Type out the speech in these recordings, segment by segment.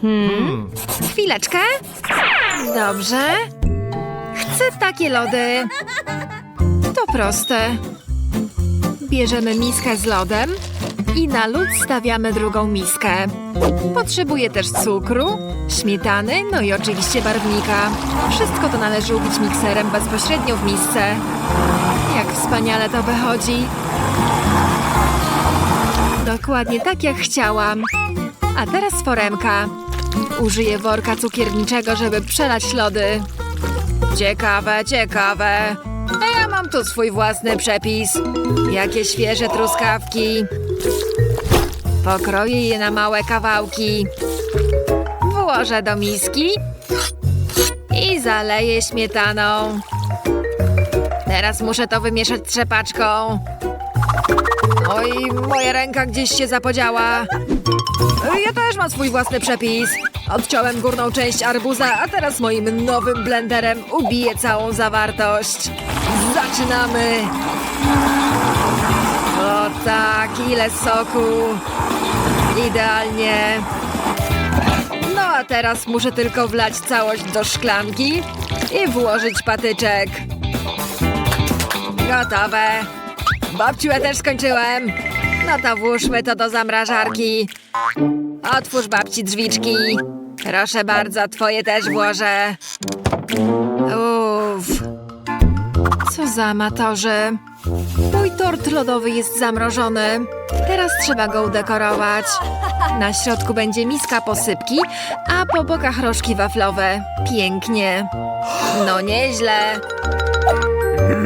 Hmm. Chwileczkę. Dobrze. Chcę takie lody. To proste. Bierzemy miskę z lodem i na lód stawiamy drugą miskę. Potrzebuję też cukru, śmietany, no i oczywiście barwnika. Wszystko to należy ubić mikserem bezpośrednio w misce. Jak wspaniale to wychodzi. Dokładnie tak jak chciałam. A teraz foremka. Użyję worka cukierniczego, żeby przelać lody. Ciekawe, ciekawe. A ja mam tu swój własny przepis. Jakie świeże truskawki. Pokroję je na małe kawałki. Włożę do miski i zaleję śmietaną. Teraz muszę to wymieszać trzepaczką. Oj, moja ręka gdzieś się zapodziała. Ja też mam swój własny przepis. Odciąłem górną część arbuza, a teraz moim nowym blenderem ubiję całą zawartość. Zaczynamy! O tak, ile soku! Idealnie! No a teraz muszę tylko wlać całość do szklanki i włożyć patyczek. Gotowe! Babciu, ja też skończyłem. No to włóżmy to do zamrażarki. Otwórz babci drzwiczki. Proszę bardzo, twoje też włożę. Uff. Co za amatorzy. Mój tort lodowy jest zamrożony. Teraz trzeba go udekorować. Na środku będzie miska posypki, a po bokach rożki waflowe. Pięknie. No nieźle.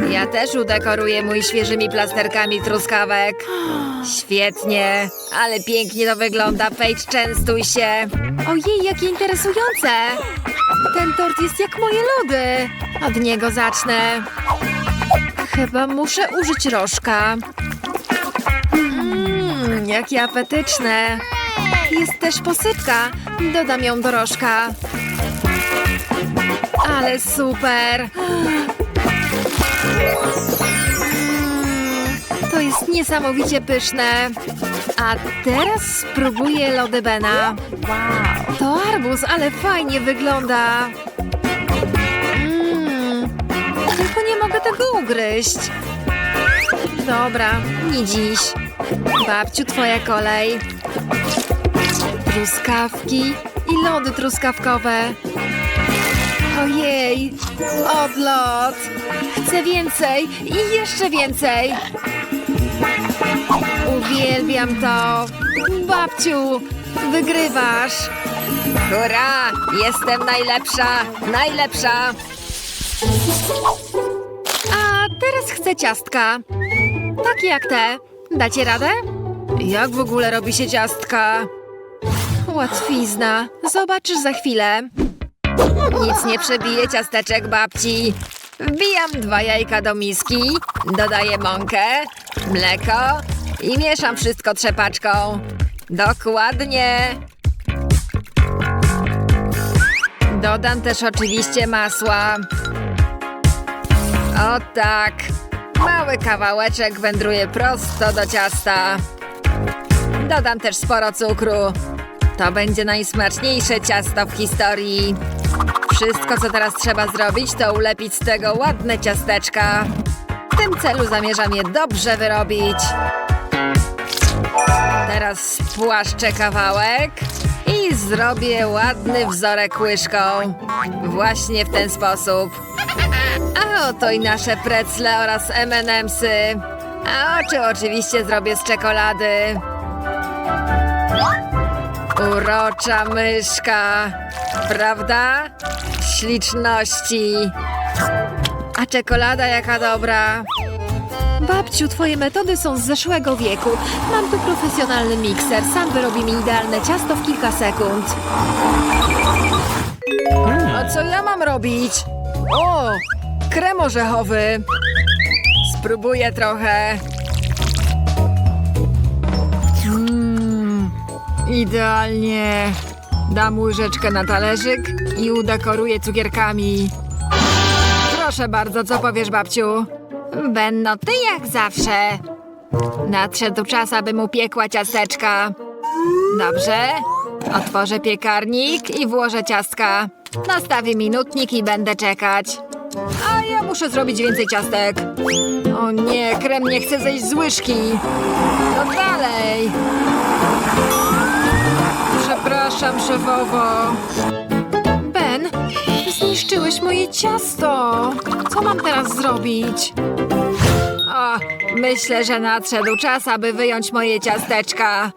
Ja też udekoruję mój świeżymi plasterkami truskawek. Świetnie, ale pięknie to wygląda. Paige, częstuj się. Ojej, jakie interesujące. Ten tort jest jak moje lody. Od niego zacznę. Chyba muszę użyć rożka. Mmm, jakie apetyczne. Jest też posypka. Dodam ją do rożka. Ale super. Mm, To jest niesamowicie pyszne. A teraz spróbuję lody Bena. Wow. To arbuz, ale fajnie wygląda. Mm, tylko nie mogę tego ugryźć. Dobra, nie dziś. Babciu, twoja kolej. Truskawki i lody truskawkowe. Ojej, odlot! Chcę więcej i jeszcze więcej! Uwielbiam to! Babciu, wygrywasz! Hurra! Jestem najlepsza! Najlepsza! A teraz chcę ciastka. Takie jak te. Dacie radę? Jak w ogóle robi się ciastka? Łatwizna. Zobaczysz za chwilę. Nic nie przebije ciasteczek babci. Wbijam dwa jajka do miski, dodaję mąkę, mleko i mieszam wszystko trzepaczką. Dokładnie. Dodam też oczywiście masła. O tak. Mały kawałeczek wędruje prosto do ciasta. Dodam też sporo cukru. To będzie najsmaczniejsze ciasto w historii. Wszystko, co teraz trzeba zrobić, to ulepić z tego ładne ciasteczka. W tym celu zamierzam je dobrze wyrobić. Teraz spłaszczę kawałek i zrobię ładny wzorek łyżką. Właśnie w ten sposób. A oto i nasze precle oraz M&M'sy. A oczy oczywiście zrobię z czekolady. Urocza myszka, prawda? Śliczności. A czekolada jaka dobra. Babciu, twoje metody są z zeszłego wieku. Mam tu profesjonalny mikser. Sam wyrobi mi idealne ciasto w kilka sekund. A co ja mam robić? O, krem orzechowy. Spróbuję trochę. Mmm, idealnie. Dam łyżeczkę na talerzyk i udekoruję cukierkami. Proszę bardzo, co powiesz, babciu? Benno, ty jak zawsze. Nadszedł czas, abym upiekła ciasteczka. Dobrze. Otworzę piekarnik i włożę ciastka. Nastawię minutnik i będę czekać. A ja muszę zrobić więcej ciastek. O nie, krem nie chce zejść z łyżki. No dalej. Przepraszam, szefowo. Ben, zniszczyłeś moje ciasto. Co mam teraz zrobić? O, myślę, że nadszedł czas, aby wyjąć moje ciasteczka.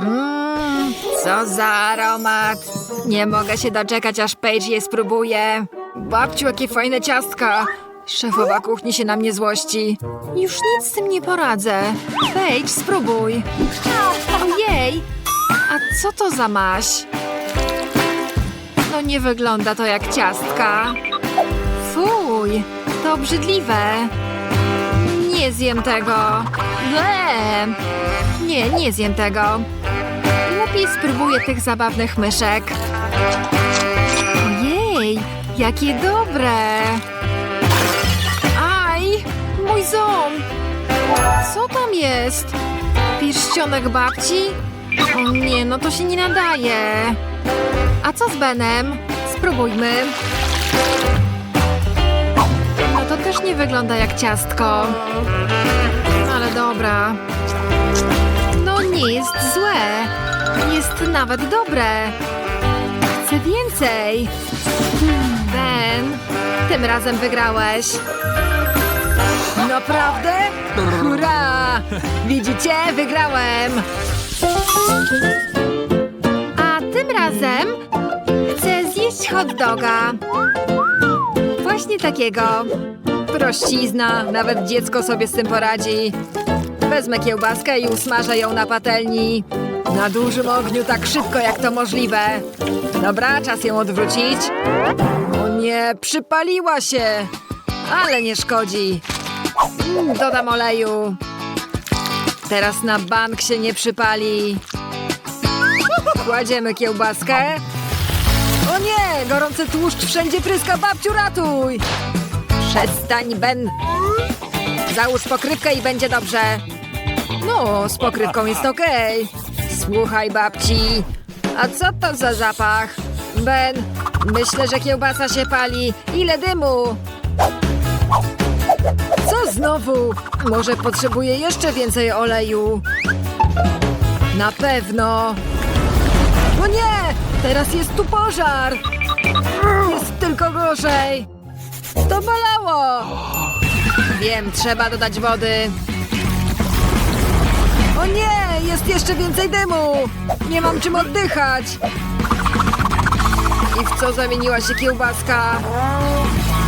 Mmm, co za aromat. Nie mogę się doczekać, aż Paige je spróbuje. Babciu, jakie fajne ciastka. Szefowa kuchni się na mnie złości. Już nic z tym nie poradzę. Paige, spróbuj. Ojej, a co to za maś? No nie wygląda to jak ciastka. Fuj, to obrzydliwe. Nie zjem tego. Ble. Nie, nie zjem tego. Lepiej spróbuję tych zabawnych myszek. Ojej, jakie dobre. Aj, mój ząb. Co tam jest? Pierścionek babci? O nie, no to się nie nadaje. A co z Benem? Spróbujmy. No to też nie wygląda jak ciastko. Ale dobra. No nie jest złe. Jest nawet dobre. Chcę więcej. Ben, tym razem wygrałeś. Naprawdę? Hurra! Widzicie? Wygrałem! A tym razem chcę zjeść hot doga. Właśnie takiego. Prościzna, nawet dziecko sobie z tym poradzi. Wezmę kiełbaskę i usmażę ją na patelni. Na dużym ogniu tak szybko jak to możliwe. Dobra, czas ją odwrócić. O nie, przypaliła się. Ale nie szkodzi. Mm, Dodam oleju. Teraz na bank się nie przypali. Kładziemy kiełbaskę. O nie! Gorący tłuszcz wszędzie pryska, babciu, ratuj! Przestań, Ben! Załóż pokrywkę i będzie dobrze. No, z pokrywką jest okej. Słuchaj, babci. A co to za zapach? Ben, myślę, że kiełbasa się pali. Ile dymu? Co znowu? Może potrzebuję jeszcze więcej oleju. Na pewno. O nie! Teraz jest tu pożar! Jest tylko gorzej! To bolało! Wiem, trzeba dodać wody. O nie! Jest jeszcze więcej dymu! Nie mam czym oddychać! I w co zamieniła się kiełbaska?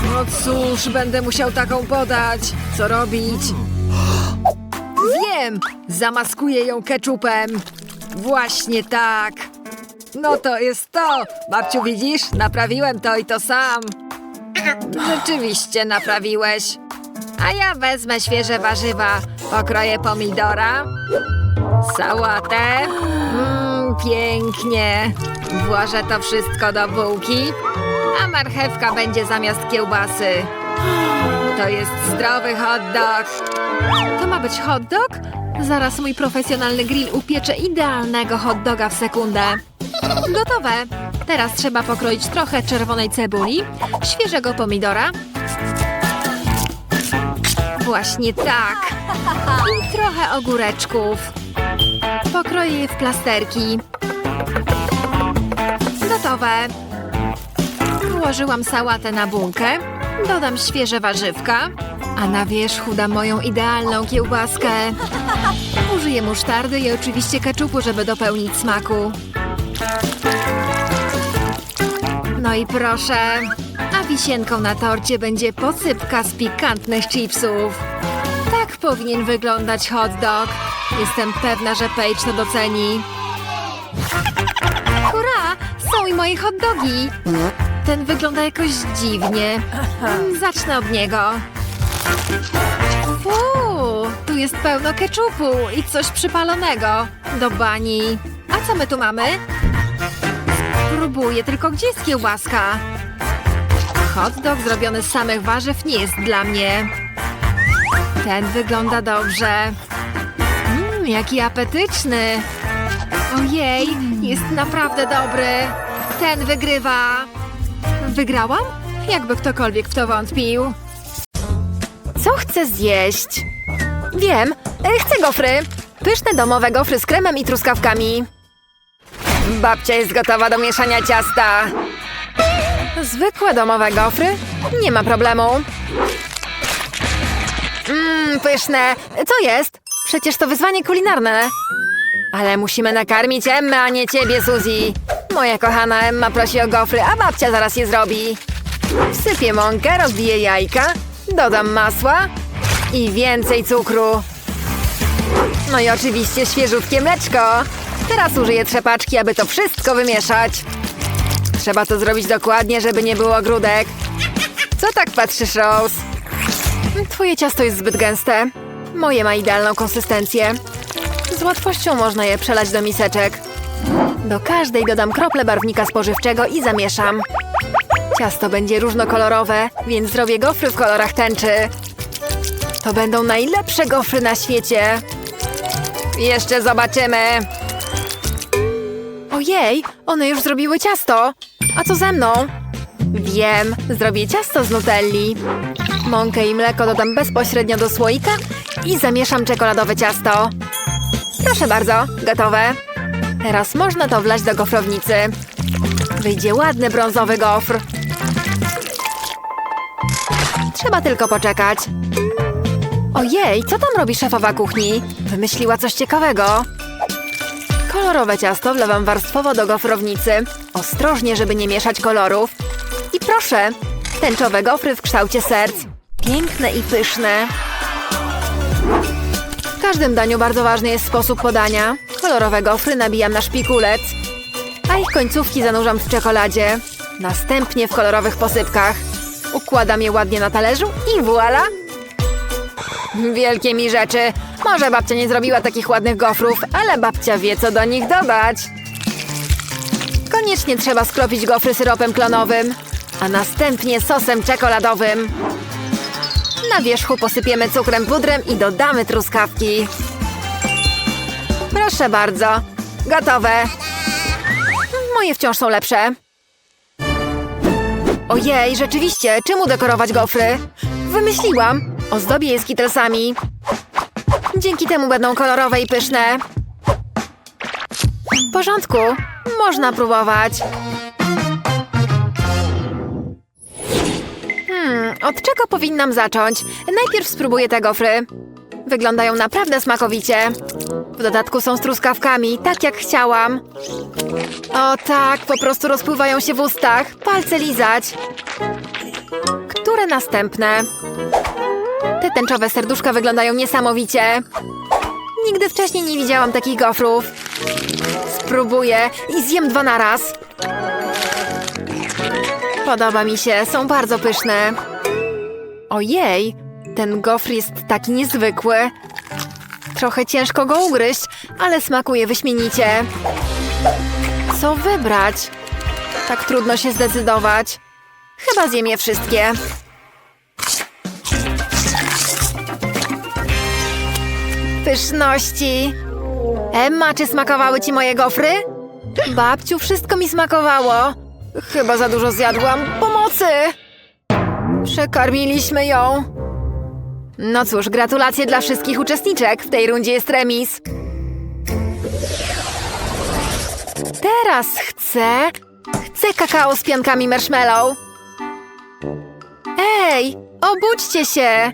No cóż, będę musiał taką podać. Co robić? Wiem! Zamaskuję ją keczupem. Właśnie tak. No to jest to. Babciu, widzisz? Naprawiłem to i to sam. Rzeczywiście naprawiłeś. A ja wezmę świeże warzywa. Pokroję pomidora. Sałatę. Mmm, pięknie. Włożę to wszystko do bułki. A marchewka będzie zamiast kiełbasy. To jest zdrowy hot dog. To ma być hot dog? Zaraz mój profesjonalny grill upiecze idealnego hot doga w sekundę. Gotowe. Teraz trzeba pokroić trochę czerwonej cebuli, świeżego pomidora. Właśnie tak. I trochę ogóreczków. Pokroję je w plasterki. Gotowe. Ułożyłam sałatę na bułkę. Dodam świeże warzywka. A na wierzchu dam moją idealną kiełbaskę. Użyję musztardy i oczywiście keczupu, żeby dopełnić smaku. No i proszę. A wisienką na torcie będzie posypka z pikantnych chipsów. Tak powinien wyglądać hot dog. Jestem pewna, że Paige to doceni. Hurra! Są i moje hot dogi. Ten wygląda jakoś dziwnie. Zacznę od niego. Uuu, tu jest pełno keczupu i coś przypalonego. Do bani. A co my tu mamy? Próbuję, tylko gdzie jest kiełbaska? Hot dog zrobiony z samych warzyw nie jest dla mnie. Ten wygląda dobrze. Mmm, jaki apetyczny. Ojej, jest naprawdę dobry. Ten wygrywa. Wygrałam? Jakby ktokolwiek w to wątpił. Co chcę zjeść? Wiem, e, chcę gofry. Pyszne domowe gofry z kremem i truskawkami. Babcia jest gotowa do mieszania ciasta. Zwykłe domowe gofry? Nie ma problemu. Mmm, pyszne. Co jest? Przecież to wyzwanie kulinarne. Ale musimy nakarmić Emmę, a nie ciebie, Suzy. Moja kochana Emma prosi o gofry, a babcia zaraz je zrobi. Wsypię mąkę, rozbiję jajka, dodam masła i więcej cukru. No i oczywiście świeżutkie mleczko. Teraz użyję trzepaczki, aby to wszystko wymieszać. Trzeba to zrobić dokładnie, żeby nie było grudek. Co tak patrzysz, Rose? Twoje ciasto jest zbyt gęste. Moje ma idealną konsystencję. Z łatwością można je przelać do miseczek. Do każdej dodam krople barwnika spożywczego i zamieszam. Ciasto będzie różnokolorowe, więc zrobię gofry w kolorach tęczy. To będą najlepsze gofry na świecie. Jeszcze zobaczymy. Ojej, one już zrobiły ciasto. A co ze mną? Wiem, zrobię ciasto z nutelli. Mąkę i mleko dodam bezpośrednio do słoika i zamieszam czekoladowe ciasto. Proszę bardzo, gotowe. Teraz można to wlać do gofrownicy. Wyjdzie ładny brązowy gofr. Trzeba tylko poczekać. Ojej, co tam robi szefowa kuchni? Wymyśliła coś ciekawego. Kolorowe ciasto wlewam warstwowo do gofrownicy. Ostrożnie, żeby nie mieszać kolorów. I proszę, tęczowe gofry w kształcie serc. Piękne i pyszne. W każdym daniu bardzo ważny jest sposób podania. Kolorowe gofry nabijam na szpikulec, a ich końcówki zanurzam w czekoladzie. Następnie w kolorowych posypkach. Układam je ładnie na talerzu i voila! Wielkie mi rzeczy. Może babcia nie zrobiła takich ładnych gofrów, ale babcia wie, co do nich dodać. Koniecznie trzeba skropić gofry syropem klonowym, a następnie sosem czekoladowym. Na wierzchu posypiemy cukrem pudrem i dodamy truskawki. Proszę bardzo. Gotowe. Moje wciąż są lepsze. Ojej, rzeczywiście, czemu dekorować gofry? Wymyśliłam. Ozdobię je skittlesami. Dzięki temu będą kolorowe i pyszne. W porządku, można próbować. Hmm, od czego powinnam zacząć? Najpierw spróbuję te gofry. Wyglądają naprawdę smakowicie. W dodatku są z truskawkami, tak jak chciałam. O tak, po prostu rozpływają się w ustach. Palce lizać. Które następne? Te tęczowe serduszka wyglądają niesamowicie. Nigdy wcześniej nie widziałam takich gofrów. Spróbuję i zjem dwa na raz. Podoba mi się, są bardzo pyszne. Ojej, ten gofr jest taki niezwykły. Trochę ciężko go ugryźć, ale smakuje wyśmienicie. Co wybrać? Tak trudno się zdecydować. Chyba zjem je wszystkie. Pyszności. Emma, czy smakowały ci moje gofry? Babciu, wszystko mi smakowało. Chyba za dużo zjadłam. Pomocy! Przekarmiliśmy ją. No cóż, gratulacje dla wszystkich uczestniczek. W tej rundzie jest remis. Teraz chcę... Chcę kakao z piankami marshmallow. Ej, obudźcie się!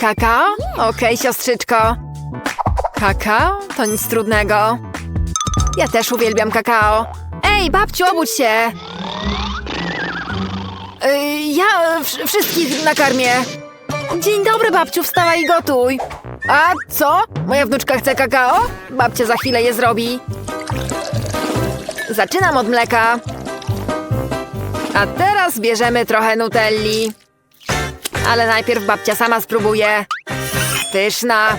Kakao? Okej, siostrzyczko. Kakao? To nic trudnego. Ja też uwielbiam kakao. Ej, babciu, obudź się! Yy, ja wsz- wszystkich nakarmię. Dzień dobry, babciu, wstawaj i gotuj. A co? Moja wnuczka chce kakao? Babcia za chwilę je zrobi. Zaczynam od mleka. A teraz bierzemy trochę nutelli. Ale najpierw babcia sama spróbuje. Pyszna.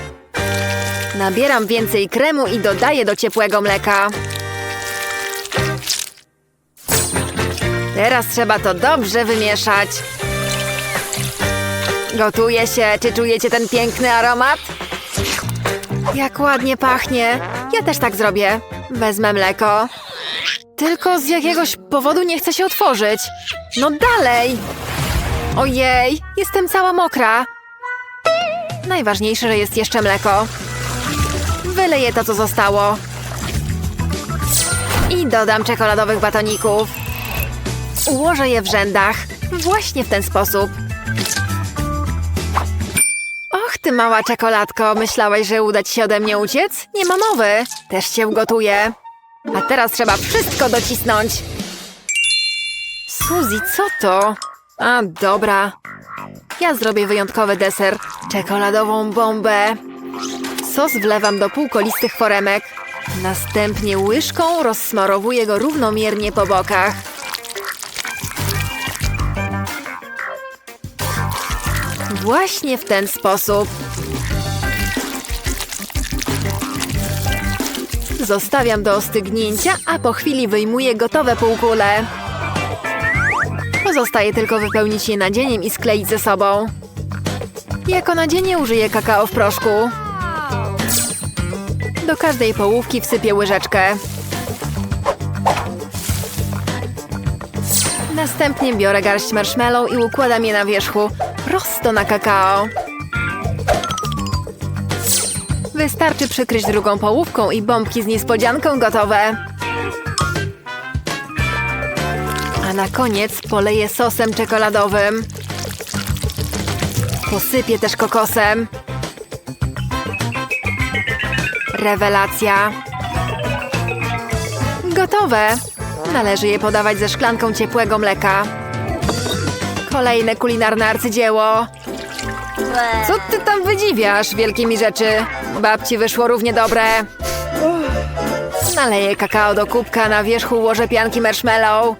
Nabieram więcej kremu i dodaję do ciepłego mleka. Teraz trzeba to dobrze wymieszać. Gotuje się. Czy czujecie ten piękny aromat? Jak ładnie pachnie. Ja też tak zrobię. Wezmę mleko. Tylko z jakiegoś powodu nie chce się otworzyć. No dalej! Ojej, jestem cała mokra. Najważniejsze, że jest jeszcze mleko. Wyleję to, co zostało. I dodam czekoladowych batoników. Ułożę je w rzędach. Właśnie w ten sposób. Ty mała czekoladko, myślałeś, że uda ci się ode mnie uciec? Nie ma mowy. Też cię ugotuję. A teraz trzeba wszystko docisnąć. Suzy, co to? A, dobra. Ja zrobię wyjątkowy deser. Czekoladową bombę. Sos wlewam do półkolistych foremek. Następnie łyżką rozsmarowuję go równomiernie po bokach. Właśnie w ten sposób. Zostawiam do ostygnięcia, a po chwili wyjmuję gotowe półkule. Pozostaje tylko wypełnić je nadzieniem i skleić ze sobą. Jako nadzienie użyję kakao w proszku. Do każdej połówki wsypię łyżeczkę. Następnie biorę garść marshmallow i układam je na wierzchu, prosto na kakao. Wystarczy przykryć drugą połówką i bombki z niespodzianką gotowe. A na koniec poleję sosem czekoladowym. Posypię też kokosem. Rewelacja. Gotowe. Należy je podawać ze szklanką ciepłego mleka. Kolejne kulinarne arcydzieło. Co ty tam wydziwiasz, wielkimi rzeczy? Babci wyszło równie dobre. Naleję kakao do kubka, na wierzchu ułożę pianki marshmallow.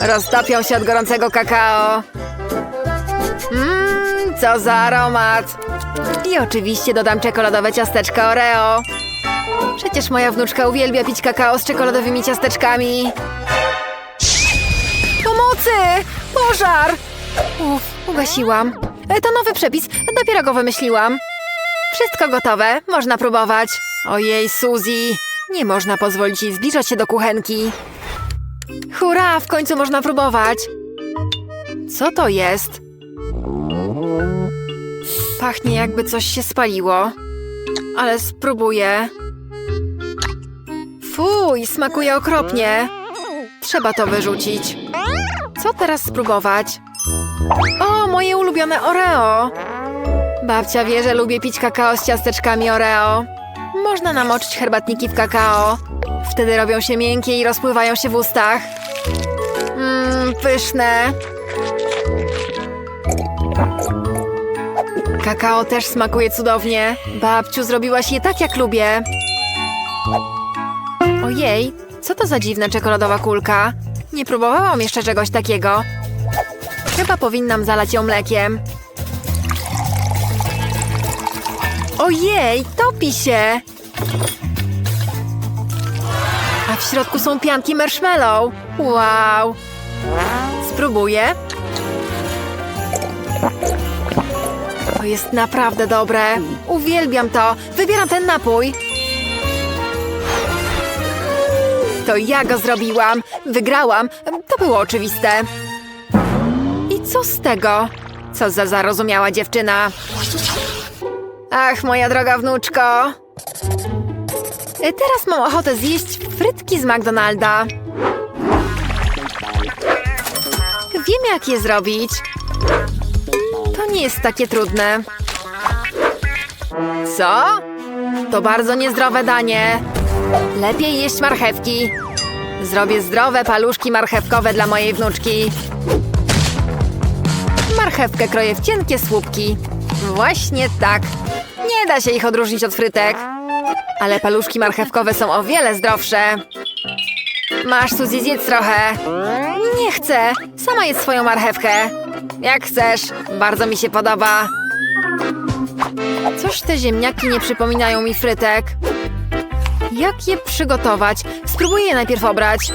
Roztopią się od gorącego kakao. Mmm, co za aromat. I oczywiście dodam czekoladowe ciasteczka Oreo. Przecież moja wnuczka uwielbia pić kakao z czekoladowymi ciasteczkami. Pomocy! Pożar! Uff, ugasiłam. E, To nowy przepis, dopiero go wymyśliłam. Wszystko gotowe, można próbować. Ojej, Suzy, nie można pozwolić jej zbliżać się do kuchenki. Hurra, w końcu można próbować. Co to jest? Pachnie jakby coś się spaliło. Ale spróbuję. Fuj, smakuje okropnie. Trzeba to wyrzucić. Co teraz spróbować? O, moje ulubione Oreo! Babcia wie, że lubię pić kakao z ciasteczkami Oreo. Można namoczyć herbatniki w kakao. Wtedy robią się miękkie i rozpływają się w ustach. Mmm, pyszne. Kakao też smakuje cudownie. Babciu, zrobiłaś je tak, jak lubię. Ojej, co to za dziwna czekoladowa kulka? Nie próbowałam jeszcze czegoś takiego. Chyba powinnam zalać ją mlekiem. Ojej, topi się! A w środku są pianki marshmallow. Wow! Spróbuję. To jest naprawdę dobre. Uwielbiam to. Wybieram ten napój. To ja go zrobiłam. Wygrałam. To było oczywiste. I co z tego? Co za zarozumiała dziewczyna. Ach, moja droga wnuczko. Teraz mam ochotę zjeść frytki z McDonalda. Wiem, jak je zrobić. To nie jest takie trudne. Co? To bardzo niezdrowe danie. Lepiej jeść marchewki. Zrobię zdrowe paluszki marchewkowe dla mojej wnuczki. Marchewkę kroję w cienkie słupki. Właśnie tak. Nie da się ich odróżnić od frytek. Ale paluszki marchewkowe są o wiele zdrowsze. Masz, Suzy, zjedz trochę. Nie chcę. Sama jedz swoją marchewkę. Jak chcesz. Bardzo mi się podoba. Coś te ziemniaki nie przypominają mi frytek. Jak je przygotować? Spróbuję je najpierw obrać.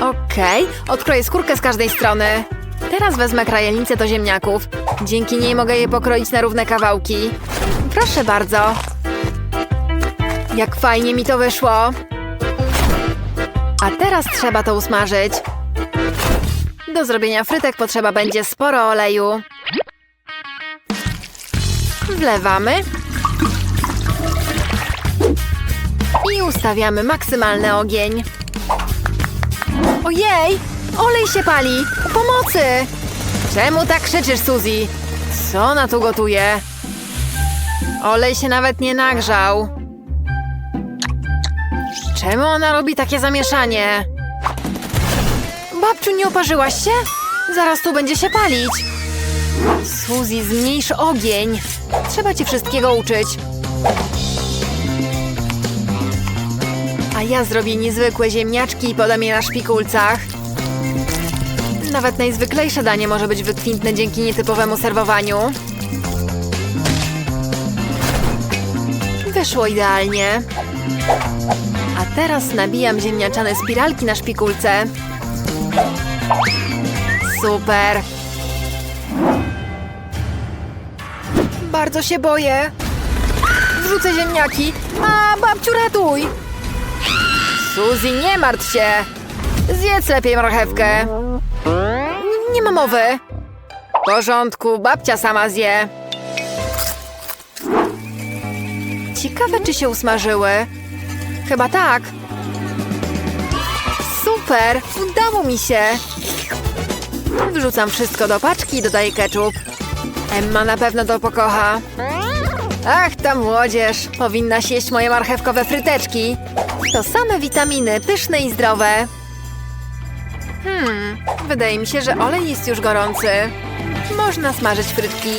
Okej, odkroję skórkę z każdej strony. Teraz wezmę krajelnicę do ziemniaków. Dzięki niej mogę je pokroić na równe kawałki. Proszę bardzo. Jak fajnie mi to wyszło. A teraz trzeba to usmażyć. Do zrobienia frytek potrzeba będzie sporo oleju. Wlewamy. Ustawiamy maksymalny ogień. Ojej! Olej się pali! Pomocy! Czemu tak krzyczysz, Suzy? Co ona tu gotuje? Olej się nawet nie nagrzał. Czemu ona robi takie zamieszanie? Babciu, nie oparzyłaś się? Zaraz tu będzie się palić. Suzy, zmniejsz ogień. Trzeba ci wszystkiego uczyć. A ja zrobię niezwykłe ziemniaczki i podam je na szpikulcach. Nawet najzwyklejsze danie może być wykwintne dzięki nietypowemu serwowaniu. Wyszło idealnie. A teraz nabijam ziemniaczane spiralki na szpikulce. Super. Bardzo się boję. Wrzucę ziemniaki. A, babciu, ratuj! Suzy, nie martw się! Zjedz lepiej marchewkę. Nie ma mowy. W porządku, babcia sama zje. Ciekawe, czy się usmażyły. Chyba tak. Super, udało mi się. Wrzucam wszystko do paczki i dodaję ketchup. Emma na pewno to pokocha. Ach, ta młodzież! Powinna jeść moje marchewkowe fryteczki. To same witaminy, pyszne i zdrowe. Hmm, wydaje mi się, że olej jest już gorący. Można smażyć frytki.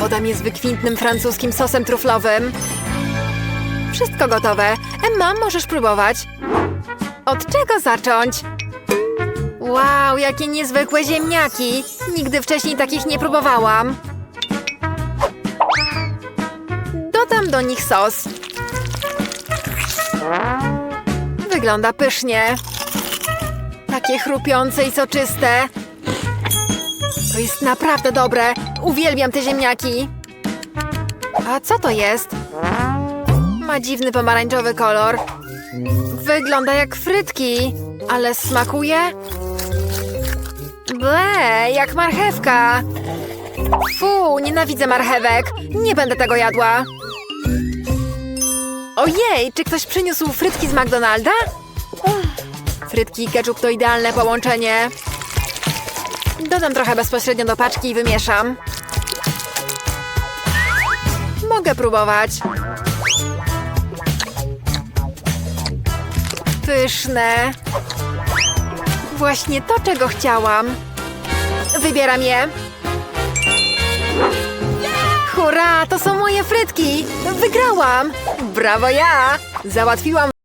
Podam je z wykwintnym francuskim sosem truflowym. Wszystko gotowe. Emma, możesz próbować. Od czego zacząć? Wow, jakie niezwykłe ziemniaki! Nigdy wcześniej takich nie próbowałam. Do nich sos. Wygląda pysznie. Takie chrupiące i soczyste. To jest naprawdę dobre. Uwielbiam te ziemniaki. A co to jest? Ma dziwny pomarańczowy kolor. Wygląda jak frytki, ale smakuje? Ble, jak marchewka. Fu, nienawidzę marchewek. Nie będę tego jadła. Ojej, czy ktoś przyniósł frytki z McDonalda? Frytki i ketchup to idealne połączenie. Dodam trochę bezpośrednio do paczki i wymieszam. Mogę próbować. Pyszne. Właśnie to, czego chciałam. Wybieram je. Hurra, to są moje frytki! Wygrałam! Brawo ja! Załatwiłam